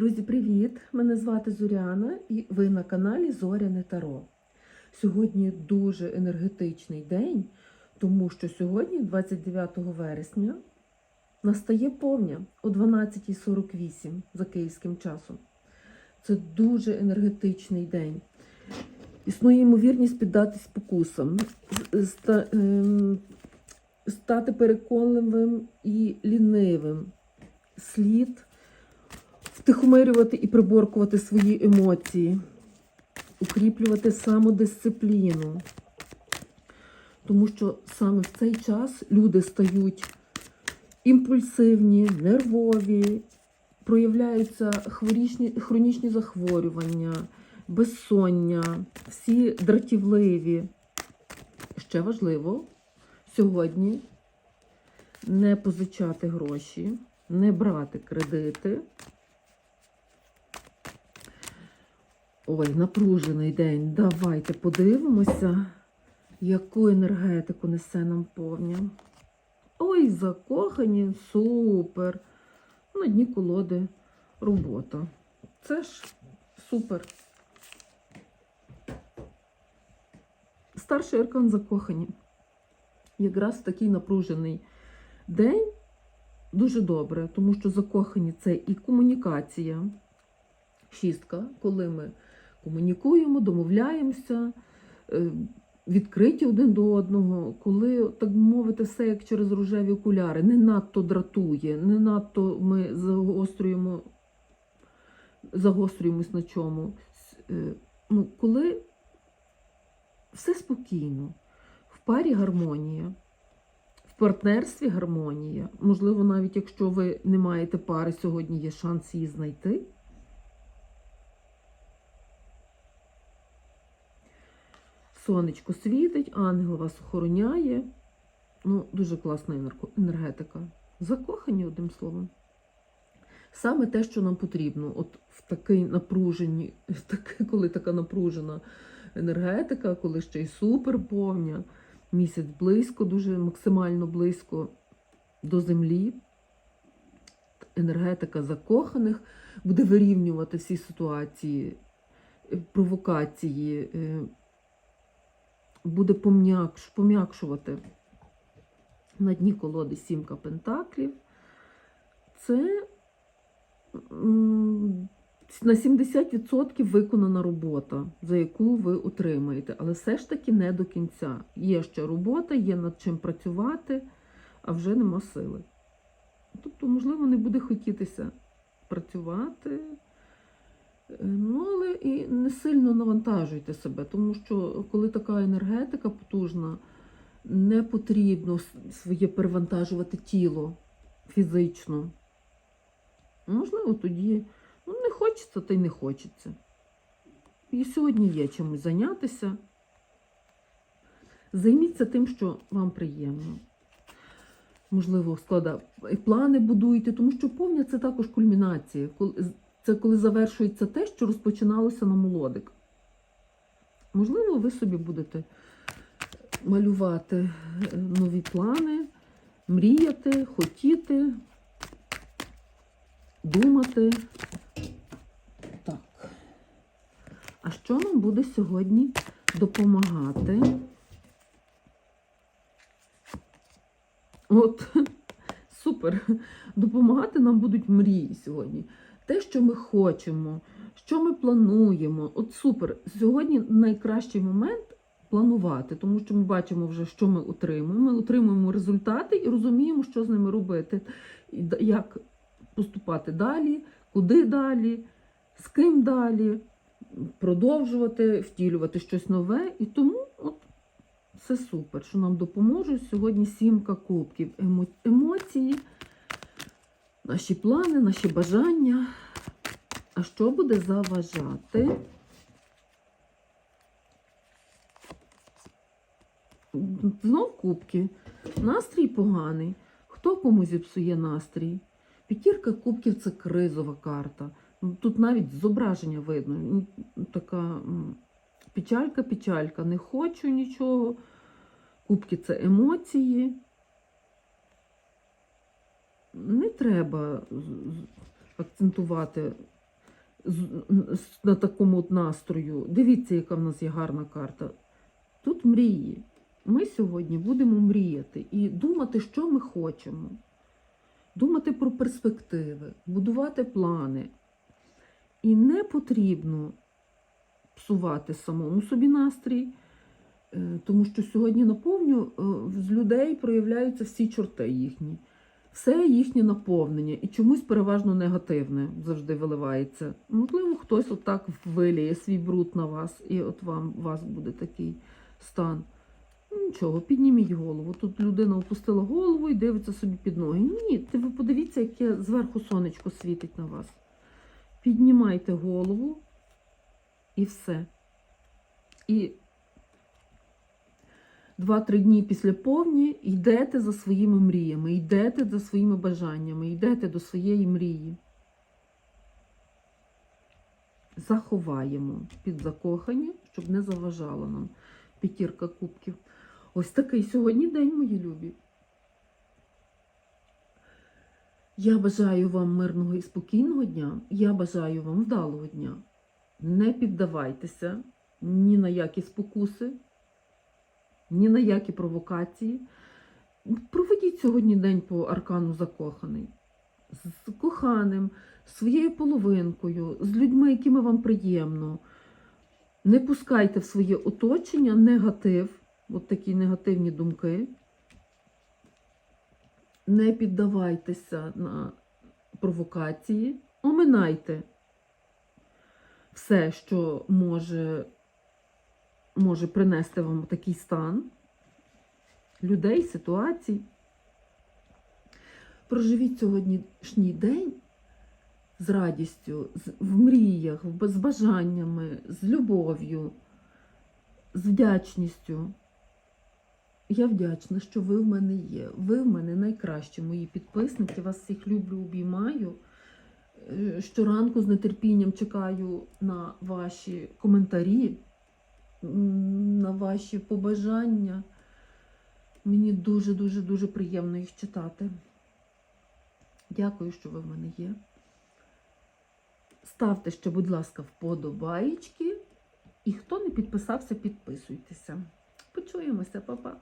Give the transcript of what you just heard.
Друзі, привіт! Мене звати Зоряна і ви на каналі Зоряне Таро. Сьогодні дуже енергетичний день, тому що сьогодні, 29 вересня, настає повня о 12.48 за київським часом. Це дуже енергетичний день. Існує ймовірність піддатись ста- ем, стати переконливим і лінивим. Слід втихомирювати і приборкувати свої емоції, укріплювати самодисципліну. Тому що саме в цей час люди стають імпульсивні, нервові, проявляються хворічні, хронічні захворювання, безсоння, всі дратівливі. Ще важливо сьогодні не позичати гроші, не брати кредити. Ой, напружений день. Давайте подивимося, яку енергетику несе нам повня. Ой, закохані, супер. На дні колоди робота. Це ж супер. Старший аркан закохані. Якраз такий напружений день дуже добре, тому що закохані це і комунікація. Шістка, коли ми комунікуємо, домовляємося, е, відкриті один до одного, коли, так мовити, все як через рожеві окуляри, не надто дратує, не надто ми загострюємо, загострюємось на чому. Е, Ну, коли все спокійно, в парі гармонія, в партнерстві гармонія. Можливо, навіть якщо ви не маєте пари, сьогодні є шанс її знайти. Сонечко світить, ангел вас охороняє. Ну, дуже класна енергетика. Закохані, одним словом. Саме те, що нам потрібно, от в такий напружені, в таке, коли така напружена енергетика, коли ще й суперповня, місяць близько, дуже максимально близько до землі. Енергетика закоханих буде вирівнювати всі ситуації, провокації, е, буде пом'якш, пом'якшувати на дні колоди сімка пентаклів. Це на 70% виконана робота, за яку ви отримаєте. Але все ж таки не до кінця. Є ще робота, є над чим працювати, а вже нема сили. Тобто, можливо, не буде хотітися працювати. Ну, але і не сильно навантажуйте себе, тому що коли така енергетика потужна, не потрібно своє перевантажувати тіло фізично. Можливо, тоді ну, не хочеться, та й не хочеться. І сьогодні є чимось зайнятися. Займіться тим, що вам приємно. Можливо, склада плани будуйте, тому що повня це також кульмінація. Це коли завершується те, що розпочиналося на молодик. Можливо, ви собі будете малювати е, нові плани, мріяти, хотіти, думати. Так. А що нам буде сьогодні допомагати? От, супер. Допомагати нам будуть мрії сьогодні. Те, що ми хочемо, що ми плануємо. От супер. Сьогодні найкращий момент планувати, тому що ми бачимо вже, що ми отримуємо. Ми отримуємо результати і розуміємо, що з ними робити, як поступати далі, куди далі, з ким далі, продовжувати, втілювати щось нове. І тому от це супер, що нам допоможе сьогодні сімка кубків. Емо- емоції, наші плани, наші бажання. А що буде заважати? Знов кубки. Настрій поганий. Хто кому зіпсує настрій? П'ятірка кубків це кризова карта. Тут навіть зображення видно. Така печалька, печалька. Не хочу нічого. Кубки це емоції. Не треба акцентувати на такому от настрою. Дивіться, яка в нас є гарна карта. Тут мрії. Ми сьогодні будемо мріяти і думати, що ми хочемо. Думати про перспективи, будувати плани. І не потрібно псувати самому собі настрій, е, тому що сьогодні наповню е, з людей проявляються всі чорти їхні. Все їхнє наповнення і чомусь переважно негативне завжди виливається. Можливо, хтось отак виліє свій бруд на вас, і от вам у вас буде такий стан. Ну, Нічого, підніміть голову. Тут людина опустила голову і дивиться собі під ноги. Ні, ти ви подивіться, яке зверху сонечко світить на вас. Піднімайте голову і все. І два-три дні після повні йдете за своїми мріями, йдете за своїми бажаннями, йдете до своєї мрії. Заховаємо під закохані, щоб не заважало нам п'ятірка кубків. Ось такий сьогодні день, мої любі. Я бажаю вам мирного і спокійного дня. Я бажаю вам вдалого дня. Не піддавайтеся ні на які спокуси, ні на які провокації. Проведіть сьогодні день по аркану закоханий. З коханим, своєю половинкою, з людьми, якими вам приємно. Не пускайте в своє оточення негатив, от такі негативні думки. Не піддавайтеся на провокації, оминайте все, що може, може принести вам такий стан людей, ситуацій. Проживіть сьогоднішній день з радістю, в мріях, з бажаннями, з любов'ю, з вдячністю. Я вдячна, що ви в мене є. Ви в мене найкращі мої підписники. Вас всіх люблю, обіймаю. Е, Щоранку з нетерпінням чекаю на ваші коментарі, на ваші побажання. Мені дуже-дуже дуже приємно їх читати. Дякую, що ви в мене є. Ставте ще, будь ласка, вподобаєчки. І хто не підписався, підписуйтеся. Почуємося, па-па.